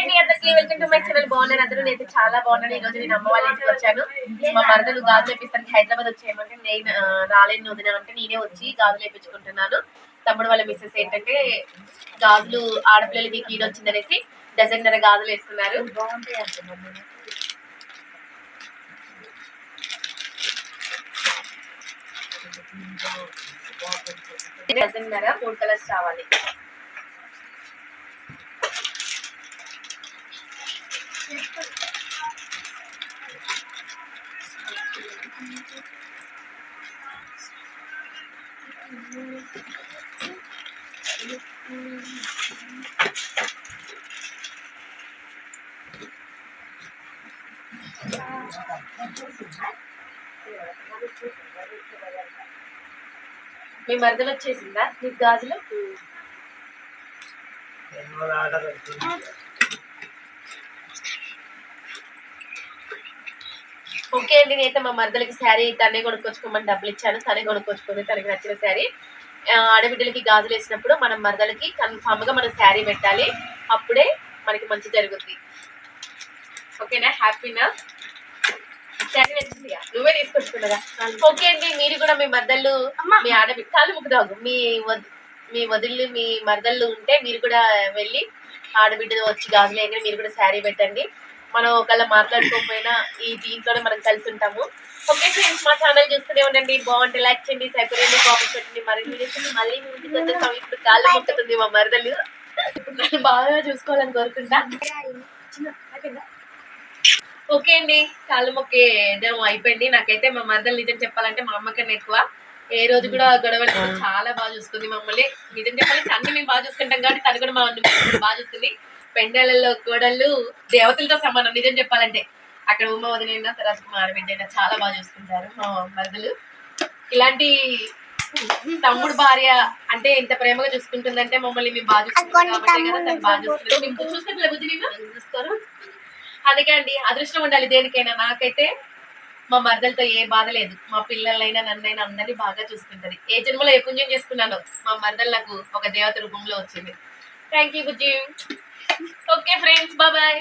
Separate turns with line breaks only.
అండి అందరికి? Welcome to my channel. బాగున్నాను అందరూ? నేను చాలా బాగున్నాను. ఈ రోజు నేను అమ్మ వాళ్ళ ఇంటికి వచ్చాను. మా మరదలు గాజులు వేపిస్తానికి హైదరాబాద్ వచ్చేయమంటే నేను ఆ, రాలేను వదిన అంటే నేనే వచ్చి గాజులు వేపించుకుంటున్నాను. తమ్ముడు వాళ్ళ మిస్సెస్ ఏంటంటే గాజులు ఆడపిల్లలకి కీడు వచ్చిందనేసి డజన్ నర గాజులు వేస్తున్నారు.
బాగుంటాయి అంటున్నాను
డజన్ ధర మూడు కలర్స్ రావాలి. మీ మరదలు వచ్చేసిందా? మీకు గాజులు? ఓకే అండి నేనైతే మా మరదలకి శారీ తనే కొనుక్కొచ్చుకోమని డబ్బులు ఇచ్చాను. తనే కొనుక్కొచ్చుకుంది తనకి నచ్చిన శారీ. ఆడబిడ్డలకి గాజులు వేసినప్పుడు మనం మరదలకి కన్ఫామ్గా మనం శారీ పెట్టాలి. అప్పుడే మనకి మంచి జరుగుద్ది. ఓకేనా? హ్యాపీనా? శారీ నచ్చిందిగా? నువ్వే తీసుకొచ్చుకున్నదా? ఓకే అండి మీరు కూడా మీ మరదళ్ళు మీ ఆడబిడ్డ కాళ్ళు ముక్కుదాగు మీ మీ వదిళ్ళు మీ మరదళ్ళు ఉంటే మీరు కూడా వెళ్ళి ఆడబిడ్డ వచ్చి గాజులు వేయగానే మీరు కూడా శారీ పెట్టండి. మనం ఒకవేళ మాట్లాడుకోకపోయినా ఈ దీంట్లోనే మనం కలిసి ఉంటాము. ఓకే ఫ్రెండ్స్ మా ఛానల్ చూస్తూనే ఉండండి. బాగుంటే లైక్ చేయండి సైపరేండి కామెంట్ పెట్టండి. మరి వీడియోస్ మళ్ళీ మీ ఇంటికి వచ్చేస్తాం ఇప్పుడు కాళ్ళు ముక్కుతుంది మా మరదలు. ఇప్పుడు నన్ను బాగా చూసుకోవాలని కోరుకుంటా. ఓకే అండి కాళ్ళు మొక్కే అయిపోయింది. నాకైతే మా మరదలు నిజం చెప్పాలంటే మా అమ్మకన్నా ఎక్కువ. ఏ రోజు కూడా గొడవ చాలా బాగా చూసుకుంది మమ్మల్ని. నిజం చెప్పాలంటే అన్ని మేము బాగా చూసుకుంటాం కాబట్టి తను కూడా మా బాగా చూస్తుంది. పెండలలో కోడళ్ళు దేవతలతో సమానం నిజం చెప్పాలంటే. అక్కడ ఉమ్మ వదినైనా తర్వాత మా ఆడబిడ్డైనా చాలా బాగా చూసుకుంటారు. మా మరదలు. ఇలాంటి తమ్ముడు భార్య అంటే ఎంత ప్రేమగా చూసుకుంటుందంటే మమ్మల్ని మేము బాగా చూసుకుంటాం. బాగా అందుకే అండి అదృష్టం ఉండాలి దేనికైనా. నాకైతే మా మరదలతో ఏ బాధ లేదు. మా పిల్లలైనా నన్నైనా అందరినీ బాగా చూసుకుంటది. ఏ జన్మలో ఏ పుణ్యం చేసుకున్నాను మా మరదలు నాకు ఒక దేవత రూపంలో వచ్చింది. Thank you Bujji. Okay friends bye